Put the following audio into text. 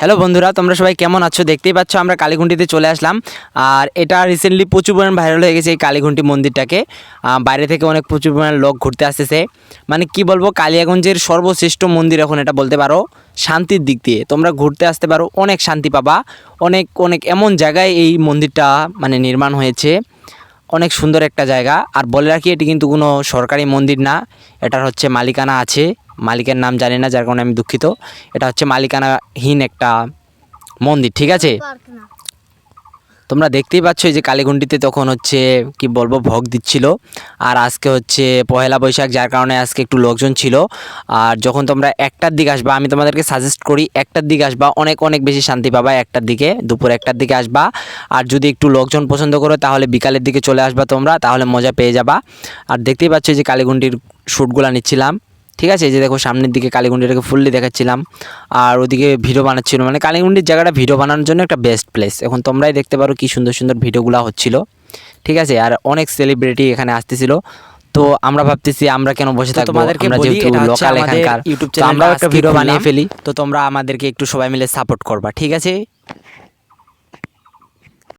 Hello বন্ধুরা, তোমরা সবাই কেমন আছো? দেখতেই পাচ্ছ, আমরা কালীঘুঁটিতে চলে আসলাম। আর এটা রিসেন্টলি প্রচুর পরিমাণ ভাইরাল হয়ে গেছে এই কালীঘুঁটি মন্দিরটাকে। বাইরে থেকে অনেক প্রচুর পরিমাণ লোক ঘুরতে আসতেছে। মানে কি বলব, কালিয়াগঞ্জের সর্বশ্রেষ্ঠ মন্দির এখন এটা বলতে পারো, শান্তির দিক দিয়ে। তোমরা ঘুরতে আসতে পারো, অনেক শান্তি পাবা। অনেক অনেক এমন জায়গায় এই মন্দিরটা মানে নির্মাণ হয়েছে। অনেক সুন্দর একটা জায়গা। আর বলে রাখি, এটি কিন্তু কোনো সরকারি মন্দির না। এটার হচ্ছে মালিকানা আছে। মালিকের নাম জানি না যার কারণে আমি দুঃখিত। এটা হচ্ছে মালিকানাহীন একটা মন্দির ঠিক আছে? তোমরা দেখতেই পাচ্ছ এই যে কালীগুন্ডিতে তখন হচ্ছে কি বলব ভোগ দিচ্ছিল। আর আজকে হচ্ছে পহেলা বৈশাখ যার কারণে আজকে একটু লোকজন ছিল। আর যখন তোমরা একটার দিকে আসবা আমি তোমাদেরকে সাজেস্ট করি একটার দিকে আসবা অনেক অনেক বেশি শান্তি পাবা একটার দিকে দুপুর একটার দিকে আসবা। আর যদি একটু লোকজন পছন্দ করো তাহলে বিকালের দিকে চলে আসবা তোমরা তাহলে মজা পেয়ে যাবা। আর দেখতেই পাচ্ছ এই যে কালীগুন্ডির শ্যুটগুলো নিচ্ছিলাম। ঠিক আছে যে দেখো সামনের দিকে কালীগুন্ডিটাকে ফুললি দেখাচ্ছিলাম। আর ওদিকে ভিডিও বানাচ্ছিল মানে কালীগুন্ডির জায়গাটা ভিডিও বানানোর জন্য একটা বেস্ট প্লেস এখন তোমরাই দেখতে পারো কি সুন্দর সুন্দর ভিডিওগুলো হচ্ছিল। ঠিক আছে আর অনেক সেলিব্রিটি এখানে আসতেছিল। তো আমরা ভাবতেছি আমরা কেন বসে থাকব? তোমাদেরকে বলি, এটা হচ্ছে আমাদের তো আমরাও চ্যানেলটা একটা ভিডিও বানিয়ে ফেলি। তো তোমরা আমাদেরকে একটু সবাই মিলে সাপোর্ট করবা ঠিক আছে?